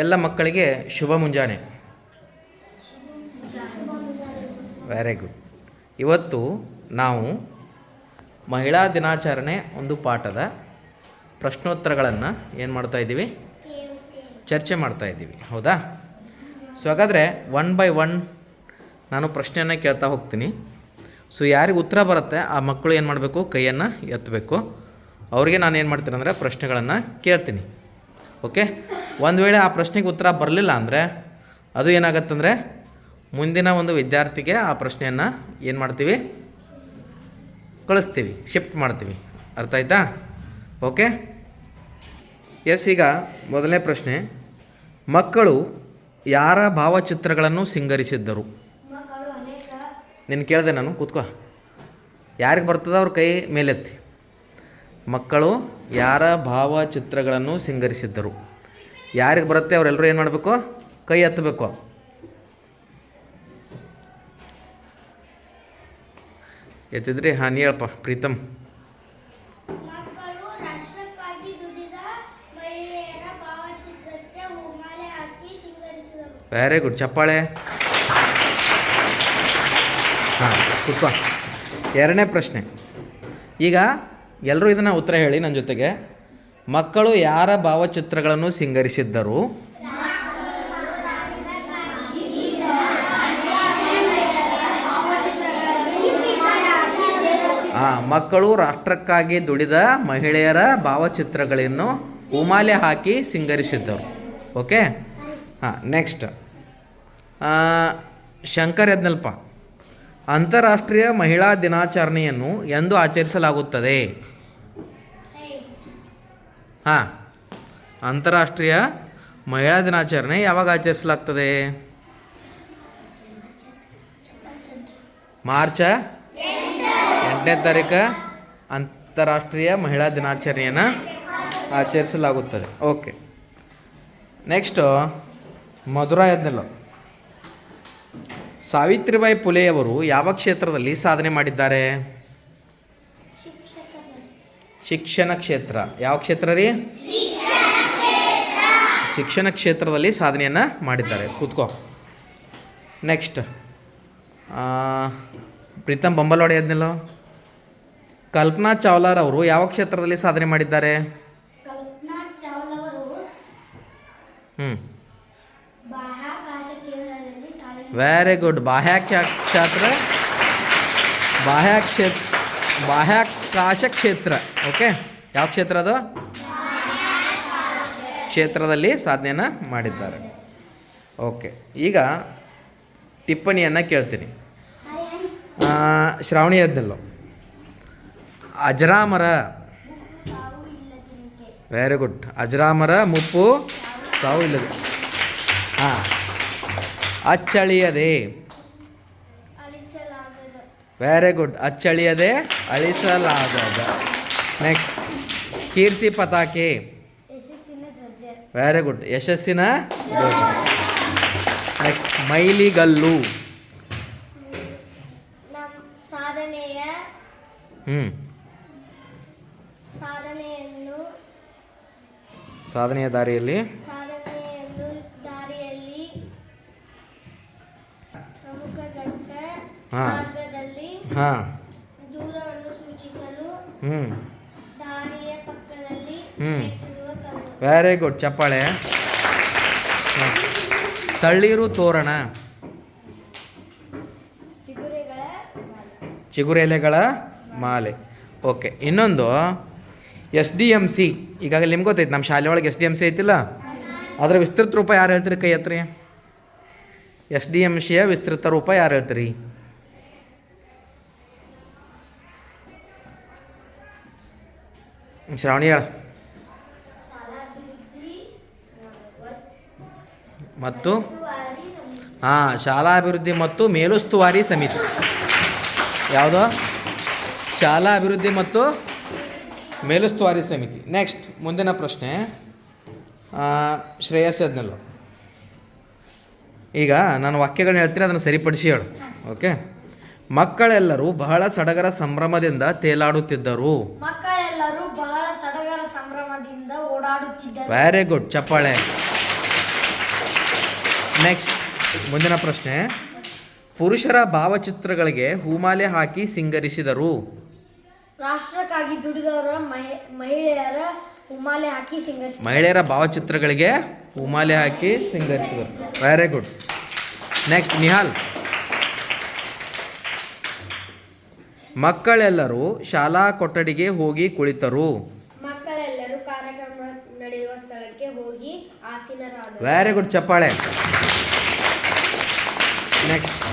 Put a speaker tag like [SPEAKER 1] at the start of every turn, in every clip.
[SPEAKER 1] ಎಲ್ಲ ಮಕ್ಕಳಿಗೆ ಶುಭ ಮುಂಜಾನೆ. ವೆರಿ ಗುಡ್ ಇವತ್ತು ನಾವು ಮಹಿಳಾ ದಿನಾಚರಣೆ ಒಂದು ಪಾಠದ ಪ್ರಶ್ನೋತ್ತರಗಳನ್ನು ಏನು ಮಾಡ್ತಾ ಇದ್ದೀವಿ? ಚರ್ಚೆ ಮಾಡ್ತಾ ಇದ್ದೀವಿ. ಹೌದಾ? ಸೊ ಹಾಗಾದರೆ ಒನ್ ಬೈ ಒನ್ ನಾನು ಪ್ರಶ್ನೆಯನ್ನು ಕೇಳ್ತಾ ಹೋಗ್ತೀನಿ. ಸೊ ಯಾರಿಗೆ ಉತ್ತರ ಬರುತ್ತೆ, ಆ ಮಕ್ಕಳು ಏನು ಮಾಡಬೇಕು? ಕೈಯನ್ನು ಎತ್ತಬೇಕು. ಅವರಿಗೆ ನಾನು ಏನು ಮಾಡ್ತೀನಿ ಅಂದರೆ ಪ್ರಶ್ನೆಗಳನ್ನು ಕೇಳ್ತೀನಿ. ಓಕೆ ಒಂದು ವೇಳೆ ಆ ಪ್ರಶ್ನೆಗೆ ಉತ್ತರ ಬರಲಿಲ್ಲ ಅಂದರೆ ಅದು ಏನಾಗತ್ತಂದರೆ ಮುಂದಿನ ಒಂದು ವಿದ್ಯಾರ್ಥಿಗೆ ಆ ಪ್ರಶ್ನೆಯನ್ನು ಏನು ಮಾಡ್ತೀವಿ? ಕಳಿಸ್ತೀವಿ, ಶಿಫ್ಟ್ ಮಾಡ್ತೀವಿ. ಅರ್ಥ ಆಯ್ತಾ? ಓಕೆ? ಎಸ್, ಈಗ ಮೊದಲನೇ ಪ್ರಶ್ನೆ. ಮಕ್ಕಳು ಯಾರ ಭಾವಚಿತ್ರಗಳನ್ನು ಸಿಂಗರಿಸಿದ್ದರು? ನಿನ್ನ ಕೇಳಿದೆ ನಾನು, ಕೂತ್ಕೋ. ಯಾರಿಗೆ ಬರ್ತದೆ ಅವ್ರ ಕೈ ಮೇಲೆತ್ತಿ? ಮಕ್ಕಳು ಯಾರ ಭಾವಚಿತ್ರಗಳನ್ನು ಸಿಂಗರಿಸಿದ್ದರು? ಯಾರಿಗೆ ಬರುತ್ತೆ ಅವರೆಲ್ಲರೂ ಏನು ಮಾಡಬೇಕು? ಕೈ ಎತ್ತಬೇಕು. ಎತ್ತಿದ್ರಿ? ಹಾಂ ನೀ ಹೇಳಪ್ಪ ಪ್ರೀತಮ್. ವೆರಿ ಗುಡ್ ಚಪ್ಪಾಳೆ. ಹಾಂ ಪುಷ್ಪ ಎರಡನೇ ಪ್ರಶ್ನೆ. ಈಗ ಎಲ್ಲರೂ ಇದನ್ನು ಉತ್ತರ ಹೇಳಿ ನನ್ನ ಜೊತೆಗೆ. ಮಕ್ಕಳು ಯಾರ ಭಾವಚಿತ್ರಗಳನ್ನು ಸಿಂಗರಿಸಿದ್ದರು? ಹಾಂ ಮಕ್ಕಳು ರಾಷ್ಟ್ರಕ್ಕಾಗಿ ದುಡಿದ ಮಹಿಳೆಯರ ಭಾವಚಿತ್ರಗಳನ್ನು ಉಮಾಲೆ ಹಾಕಿ ಸಿಂಗರಿಸಿದ್ದರು. ಓಕೆ? ಹಾಂ, ನೆಕ್ಸ್ಟ್. ಶಂಕರ್ ಎದ್ನಲ್ಪ ಅಂತಾರಾಷ್ಟ್ರೀಯ ಮಹಿಳಾ ದಿನಾಚರಣೆಯನ್ನು ಎಂದು ಆಚರಿಸಲಾಗುತ್ತದೆ. ಹಾಂ, ಅಂತಾರಾಷ್ಟ್ರೀಯ ಮಹಿಳಾ ದಿನಾಚರಣೆ ಯಾವಾಗ ಆಚರಿಸಲಾಗ್ತದೆ? ಮಾರ್ಚ ಎಂಟನೇ ತಾರೀಕು ಅಂತಾರಾಷ್ಟ್ರೀಯ ಮಹಿಳಾ ದಿನಾಚರಣೆಯನ್ನು ಆಚರಿಸಲಾಗುತ್ತದೆ. ಓಕೆ. ನೆಕ್ಸ್ಟು ಮಧುರಾ ಎದ್ನೆಲ್ಲ ಸಾವಿತ್ರಿಬಾಯಿ ಪುಲೆಯವರು ಯಾವ ಕ್ಷೇತ್ರದಲ್ಲಿ ಸಾಧನೆ ಮಾಡಿದ್ದಾರೆ? ಶಿಕ್ಷಣ ಕ್ಷೇತ್ರ. ಯಾವ ಕ್ಷೇತ್ರ ರೀ? ಶಿಕ್ಷಣ ಕ್ಷೇತ್ರದಲ್ಲಿ ಸಾಧನೆಯನ್ನು ಮಾಡಿದ್ದಾರೆ. ಕೂತ್ಕೋ. ನೆಕ್ಸ್ಟ್ ಪ್ರೀತಮ್ ಬೊಂಬಲವಾಡಿ ಆದ್ನಲ್ಲ ಕಲ್ಪನಾ ಚಾವ್ಲಾರ್ ಅವರು ಯಾವ ಕ್ಷೇತ್ರದಲ್ಲಿ ಸಾಧನೆ ಮಾಡಿದ್ದಾರೆ? ಹ್ಞೂ ವೆರಿ ಗುಡ್ ಬಾಹ್ಯಾಕ್ಷೇತ್ರ ಬಾಹ್ಯಾಕ್ಷೇತ್ರ. ಬಾಹ್ಯಾಕಾಶ ಕ್ಷೇತ್ರ ಓಕೆ ಯಾವ ಕ್ಷೇತ್ರ ಅದು? ಕ್ಷೇತ್ರದಲ್ಲಿ ಸಾಧನೆಯನ್ನು ಮಾಡಿದ್ದಾರೆ. ಓಕೆ ಈಗ ಟಿಪ್ಪಣಿಯನ್ನು ಕೇಳ್ತೀನಿ. ಶ್ರಾವಣಿ ಎದ್ದಲ್ಲು ಅಜರಾಮರ. ವೆರಿ ಗುಡ್ ಅಜರಾಮರ ಮುಪ್ಪು ಸಾವು ಇಲ್ಲದೆ. ಹಾಂ, ಅಚ್ಚಳಿಯದೆ. ವೆರಿ ಗುಡ್ ಅಚ್ಚಳಿಯದೆ ಅಳಿಸಲಾಗದ. ನೆಕ್ಸ್ಟ್ ಕೀರ್ತಿ ಪತಾಕೆ. ವೆರಿ ಗುಡ್ ಯಶಸ್ಸಿನ ನೆಕ್ಸ್ಟ್ ಮೈಲಿಗಲ್ಲು. ಹ್ಞೂ ಸಾಧನೆಯ ದಾರಿಯಲ್ಲಿ. ಹಾ. ಹಾಂ. ಹ್ಞೂ
[SPEAKER 2] ಹ್ಞೂ
[SPEAKER 1] ವೆರಿ ಗುಡ್ ಚಪ್ಪಾಳೆ. ತಳ್ಳಿರು ತೋರಣ. ಚಿಗುರೆಲೆಗಳ ಮಾಲೆ. ಓಕೆ ಇನ್ನೊಂದು ಎಸ್ ಡಿ ಎಂ ಸಿ ಈಗಾಗಲೇ ನಿಮ್ಗೆ ಗೊತ್ತೈತೆ ನಮ್ಮ ಶಾಲೆ ಒಳಗೆ ಎಸ್ ಡಿ ಎಂ ಸಿ ಐತಿಲ್ಲ? ಅದರ ವಿಸ್ತೃತ ರೂಪ ಯಾರು ಹೇಳ್ತೀರಿ ಕೈ ಹತ್ರಿ? ಎಸ್ ಡಿ ಎಂ ಸಿಯ ವಿಸ್ತೃತ ರೂಪ ಯಾರು ಹೇಳ್ತೀರಿ? ಶ್ರಾವಣಿ ಹೇಳ ಮತ್ತು ಹಾಂ ಶಾಲಾ ಅಭಿವೃದ್ಧಿ ಮತ್ತು ಮೇಲುಸ್ತುವಾರಿ ಸಮಿತಿ. ಯಾವುದು? ಶಾಲಾ ಅಭಿವೃದ್ಧಿ ಮತ್ತು ಮೇಲುಸ್ತುವಾರಿ ಸಮಿತಿ. ನೆಕ್ಸ್ಟ್ ಮುಂದಿನ ಪ್ರಶ್ನೆ. ಆ, ಶ್ರೇಯಸ್ ಅದ್ನಲ್ಲ. ಈಗ ನಾನು ವಾಕ್ಯಗಳನ್ನ ಹೇಳ್ತೀನಿ ಅದನ್ನು ಸರಿಪಡಿಸಿ ಹೇಳು. ಓಕೆ ಮಕ್ಕಳೆಲ್ಲರೂ ಬಹಳ ಸಡಗರ ಸಂಭ್ರಮದಿಂದ ತೇಲಾಡುತ್ತಿದ್ದರು.
[SPEAKER 2] ಮಕ್ಕಳೆಲ್ಲರೂ ಸಂಭ್ರಮದಿಂದ
[SPEAKER 1] ವೆರಿ ಗುಡ್ ಚಪ್ಪಾಳೆ. ನೆಕ್ಸ್ಟ್ ಮುಂದಿನ ಪ್ರಶ್ನೆ. ಪುರುಷರ ಭಾವಚಿತ್ರಗಳಿಗೆ ಹೂಮಾಲೆ ಹಾಕಿ ಸಿಂಗರಿಸಿದರು.
[SPEAKER 2] ರಾಷ್ಟ್ರಕ್ಕಾಗಿ ದುಡಿದವರ ಮಹಿಳೆಯರ ಹೂಮಾಲೆ ಹಾಕಿ ಸಿಂಗರಿಸಿ
[SPEAKER 1] ಮಹಿಳೆಯರ ಭಾವಚಿತ್ರಗಳಿಗೆ ಹೂಮಾಲೆ ಹಾಕಿ ಸಿಂಗರಿಸಿದರು. Very good next Nihal. ಮಕ್ಕಳೆಲ್ಲರೂ ಶಾಲಾ ಕೊಠಡಿಗೆ ಹೋಗಿ ಕುಳಿತರು.
[SPEAKER 2] ನಡೆಯುವ ಸ್ಥಳಕ್ಕೆ ಹೋಗಿ ಆಸೀನರಾದರು.
[SPEAKER 1] ವೆರಿ ಗುಡ್ ಚಪ್ಪಾಳೆ. ನೆಕ್ಸ್ಟ್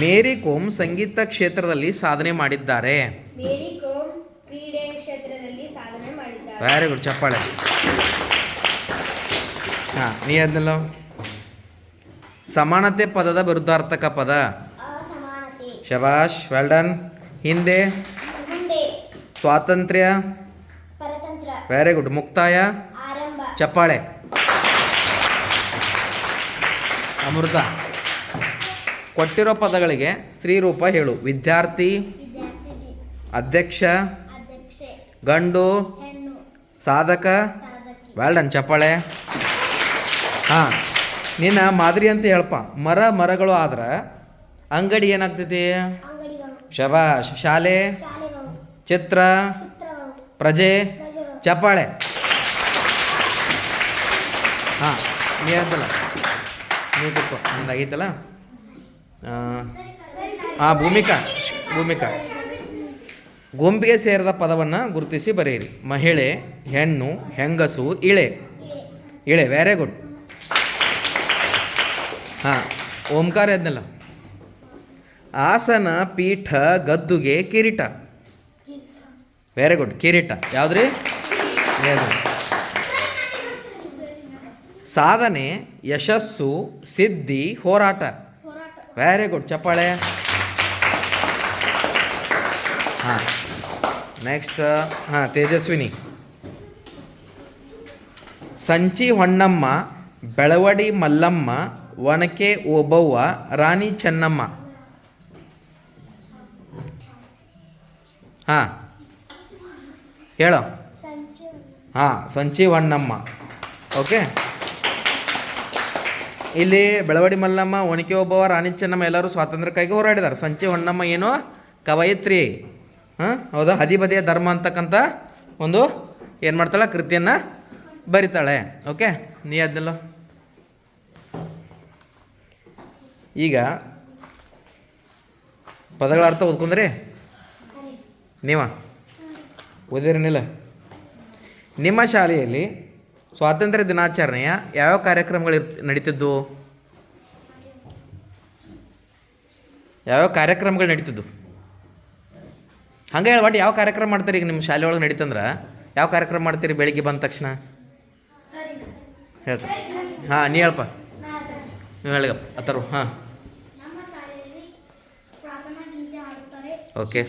[SPEAKER 1] ಮೇರಿ ಕೋಮ್ ಸಂಗೀತ ಕ್ಷೇತ್ರದಲ್ಲಿ ಸಾಧನೆ ಮಾಡಿದ್ದಾರೆ.
[SPEAKER 2] ಮೇರಿ ಕ್ರೋಮ್ ಕ್ರೀಡೆ ಕ್ಷೇತ್ರದಲ್ಲಿ ಸಾಧನೆ ಮಾಡಿದ್ದಾರೆ.
[SPEAKER 1] ವೆರಿ ಗುಡ್ ಚಪ್ಪಾಳೆ. ಹಾಂ ನೀ ಅದನ್ನೆಲ್ಲ ಸಮಾನತೆ ಪದದ ವಿರುದ್ಧಾರ್ಥಕ ಪದ. ಶಬಾಷ್ ವೆಲ್ ಡನ್ ಹಿಂದೆ. ಸ್ವಾತಂತ್ರ್ಯ. ವೆರಿ ಗುಡ್ ಮುಕ್ತಾಯ. ಚಪ್ಪಾಳೆ. ಅಮೃತ. ಕೊಟ್ಟಿರೋ ಪದಗಳಿಗೆ ಸ್ತ್ರೀರೂಪ ಹೇಳು. ವಿದ್ಯಾರ್ಥಿ ಅಧ್ಯಕ್ಷ ಗಂಡು ಸಾಧಕ
[SPEAKER 2] ವ್ಯಾಲ್ಡನ್
[SPEAKER 1] ವೆಲ್ ಡನ್ ಚಪ್ಪಾಳೆ. ಹಾಂ ನಿನ್ನ ಮಾದರಿ ಅಂತ ಹೇಳಪ್ಪ. ಮರ ಮರಗಳು ಆದ್ರೆ ಅಂಗಡಿ ಏನಾಗ್ತೈತಿ? ಶಬಾಷ್ ಶಾಲೆ ಚಿತ್ರ ಪ್ರಜೆ ಚಪ್ಪಾಳೆ. ಹಾಂ ನೀ ಅಂತಲ್ಲ ನೀವು ಕೂತ್ಕೋ ನಂದು ಆಗೈತಲ್ಲ? ಹಾಂ ಭೂಮಿಕಾ ಭೂಮಿಕಾ. ಗೊಂಬೆಗೆ ಸೇರಿದ ಪದವನ್ನು ಗುರುತಿಸಿ ಬರೆಯಿರಿ. ಮಹಿಳೆ ಹೆಣ್ಣು ಹೆಂಗಸು ಇಳೆ. ಇಳೆ ವೆರಿ ಗುಡ್ ಹಾಂ ಓಂಕಾರ ಎದ್ನಲ್ಲ ಆಸನ ಪೀಠ ಗದ್ದುಗೆ ಕಿರೀಟ. ವೆರಿ ಗುಡ್ ಕಿರೀಟ. ಯಾವ್ದ್ರಿ? ಯಾವ್ದು? ಸಾಧನೆ ಯಶಸ್ಸು ಸಿದ್ಧಿ ಹೋರಾಟ. ವೆರಿ ಗುಡ್ ಚಪ್ಪಾಳೆ. ಹಾಂ. ನೆಕ್ಸ್ಟ್ ಹಾಂ ತೇಜಸ್ವಿನಿ. ಸಂಚಿ ಹೊಣ್ಣಮ್ಮ ಬೆಳವಡಿ ಮಲ್ಲಮ್ಮ ಒನಕೆ ಓಬವ್ವ ರಾಣಿ ಚೆನ್ನಮ್ಮ. ಹಾಂ. ಹೇಳೋ. ಹಾಂ ಸಂಚಿ ಹೊಣ್ಣಮ್ಮ ಓಕೆ ಇಲ್ಲಿ ಬೆಳವಡಿ ಮಲ್ಲಮ್ಮ, ಒಣಕೆ ಒಬ್ಬವ, ರಾಣಿ ಚೆನ್ನಮ್ಮ ಎಲ್ಲರೂ ಸ್ವಾತಂತ್ರ್ಯಕ್ಕಾಗಿ ಹೋರಾಡಿದ್ದಾರೆ ಸಂಚಿ ಹೊನ್ನಮ್ಮ ಏನು? ಕವಯಿತ್ರಿ. ಹಾಂ? ಹೌದಾ? ಹದಿಬದಿಯ ಧರ್ಮ ಅಂತಕ್ಕಂಥ ಒಂದು ಏನು ಮಾಡ್ತಾಳೆ? ಕೃತಿಯನ್ನು ಬರಿತಾಳೆ. ಓಕೆ? ನೀ ಅದನ್ನೆಲ್ಲ ಈಗ ಪದಗಳ ಅರ್ಥ ಓದ್ಕೊಂಡ್ರಿ? ನೀವ? ಓದಿರನಿಲ್ಲ ನಿಮ್ಮ ಶಾಲೆಯಲ್ಲಿ ಸ್ವಾತಂತ್ರ್ಯ ದಿನಾಚರಣೆಯ ಯಾವ್ಯಾವ ಕಾರ್ಯಕ್ರಮಗಳು ಇರ್ತ ನಡೀತಿದ್ದು ಯಾವ್ಯಾವ ಕಾರ್ಯಕ್ರಮಗಳು ನಡೀತಿದ್ದು ಹಂಗೆ ಹೇಳಿ ಒಟ್ಟು ಯಾವ ಕಾರ್ಯಕ್ರಮ ಮಾಡ್ತೀರಿ ಈಗ ನಿಮ್ಮ ಶಾಲೆ ಒಳಗೆ ನಡೀತಂದ್ರೆ? ಯಾವ ಕಾರ್ಯಕ್ರಮ ಮಾಡ್ತೀರಿ ಬೆಳಿಗ್ಗೆ ಬಂದ ತಕ್ಷಣ? ಹೇಳ್ತ ಹಾಂ ನೀ ಹೇಳಪ್ಪ ನೀವು ಹೇಳಿಗಪ್ಪ ಅಥರ್ವ ಹಾಂ.
[SPEAKER 2] ಓಕೆ.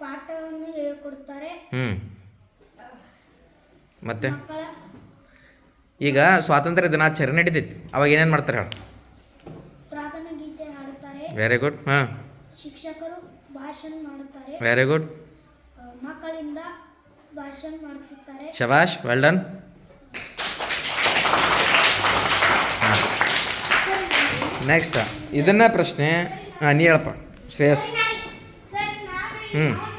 [SPEAKER 2] ಪಾಠವನ್ನು
[SPEAKER 1] ಹ್ಞೂ ಮತ್ತೆ? ಈಗ ಸ್ವಾತಂತ್ರ್ಯ ದಿನಾಚರಣೆ ನಡೀತೈತಿ. ಅವಾಗ ಏನೇನು ಮಾಡ್ತಾರೆ ಹೇಳಿ. ವೆರಿ ಗುಡ್ ಹಾಂ.
[SPEAKER 2] ಶಿಕ್ಷಕರು ಭಾಷಣ ಮಾಡುತ್ತಾರೆ.
[SPEAKER 1] ವೆರಿ ಗುಡ್
[SPEAKER 2] ಮಕ್ಕಳಿಂದ ಭಾಷಣ ಮಾಡಿಸುತ್ತಾರೆ.
[SPEAKER 1] ಶಬಾಷ್ ವೆಲ್ ಡನ್ ನೆಕ್ಸ್ಟ್ ಇದನ್ನ ಪ್ರಶ್ನೆ ಹಾಂ ನೀ ಹೇಳಪ್ಪ. ಶ್ರೇಯಸ್. ಹ್ಞೂ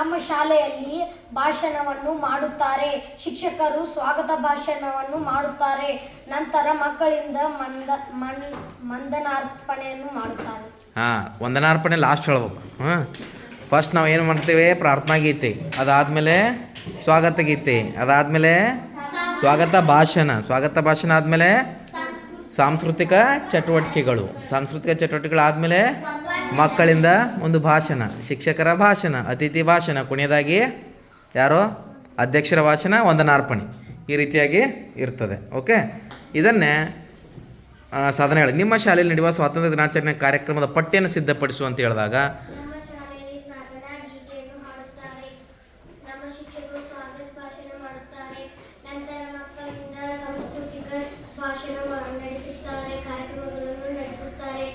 [SPEAKER 2] ನಮ್ಮ ಶಾಲೆಯಲ್ಲಿ ಭಾಷಣವನ್ನು ಮಾಡುತ್ತಾರೆ. ಶಿಕ್ಷಕರು ಸ್ವಾಗತ ಭಾಷಣವನ್ನು ಮಾಡುತ್ತಾರೆ. ನಂತರ ಮಕ್ಕಳಿಂದ ಮಂದ, ಮನ್, ಮಂದನಾರ್ಪಣೆಯನ್ನು ಮಾಡುತ್ತಾರೆ.
[SPEAKER 1] ಹಾಂ, ವಂದನಾರ್ಪಣೆ ಲಾಸ್ಟ್ ಹೇಳ್ಬೇಕು. ಫಸ್ಟ್ ನಾವು ಏನು ಮಾಡ್ತೇವೆ? ಪ್ರಾರ್ಥನಾ ಗೀತೆ. ಅದಾದಮೇಲೆ ಸ್ವಾಗತ ಗೀತೆ. ಅದಾದಮೇಲೆ ಸ್ವಾಗತ ಭಾಷಣ. ಸ್ವಾಗತ ಭಾಷಣ ಆದಮೇಲೆ ಸಾಂಸ್ಕೃತಿಕ ಚಟುವಟಿಕೆಗಳು. ಸಾಂಸ್ಕೃತಿಕ ಚಟುವಟಿಕೆಗಳಾದಮೇಲೆ ಮಕ್ಕಳಿಂದ ಒಂದು ಭಾಷಣ, ಶಿಕ್ಷಕರ ಭಾಷಣ, ಅತಿಥಿ ಭಾಷಣ. ಕೊನೆಯದಾಗಿ ಯಾರೋ? ಅಧ್ಯಕ್ಷರ ಭಾಷಣ, ವಂದನಾರ್ಪಣೆ ಈ ರೀತಿಯಾಗಿ ಇರ್ತದೆ. ಓಕೆ ಇದನ್ನೇ ಹೇಳಿ ನಿಮ್ಮ ಶಾಲೆಯಲ್ಲಿ ನಡೆಯುವ ಸ್ವಾತಂತ್ರ್ಯ ದಿನಾಚರಣೆ ಕಾರ್ಯಕ್ರಮದ ಪಟ್ಟಿಯನ್ನು ಸಿದ್ಧಪಡಿಸು ಅಂತ ಹೇಳಿದಾಗ
[SPEAKER 2] ನಮ್ಮ ಶಾಲೆಯಲ್ಲಿ ಪ್ರಾರ್ಥನಾ ಗೀತೆಯನ್ನು ಹಾಡುತ್ತಾರೆ ನಮ್ಮ ಶಿಕ್ಷಕರು ಸ್ವಾಗತ ಭಾಷಣ ಮಾಡುತ್ತಾರೆ ನಂತರ ಮಕ್ಕಳಿಂದ ಸಾಂಸ್ಕೃತಿಕ ಭಾಷಣ ಮಾ- ನಡೆಸುತ್ತಾರೆ ಕಾರ್ಯಕ್ರಮಗಳನ್ನು ನಡೆಸುತ್ತಾರೆ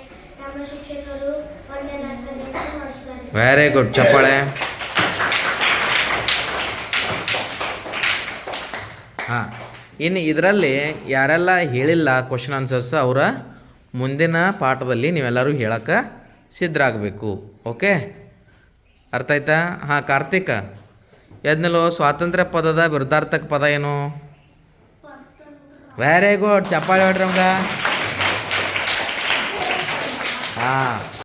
[SPEAKER 2] ನಮ್ಮ ಶಿಕ್ಷಕರು ವಂದನಾರ್ಪಣೆಯನ್ನು ಮಾಡುತ್ತಾರೆ
[SPEAKER 1] ವೆರಿ ಗುಡ್ ಚಪ್ಪಾಳೆ. ಹಾಂ, ಇನ್ನು ಇದರಲ್ಲಿ ಯಾರೆಲ್ಲ ಹೇಳಿಲ್ಲ ಕ್ವಶನ್ ಆನ್ಸರ್ಸ್ ಅವರ, ಮುಂದಿನ ಪಾಠದಲ್ಲಿ ನೀವೆಲ್ಲರೂ ಹೇಳಕ್ಕೆ ಸಿದ್ಧರಾಗಬೇಕು ಓಕೆ ಅರ್ಥ ಆಯ್ತಾ? ಹಾಂ, ಕಾರ್ತಿಕ. ಎದ್ನಲ್ಲೋ ಸ್ವಾತಂತ್ರ್ಯ ಪದದ ವಿರುದ್ಧಾರ್ಥಕ ಪದ ಏನು? ವೆರಿ ಗುಡ್ ಚಪ್ಪಾಳೆ ಹೇಳ್ರಿ ನಮ್ಗೆ. ಹಾಂ.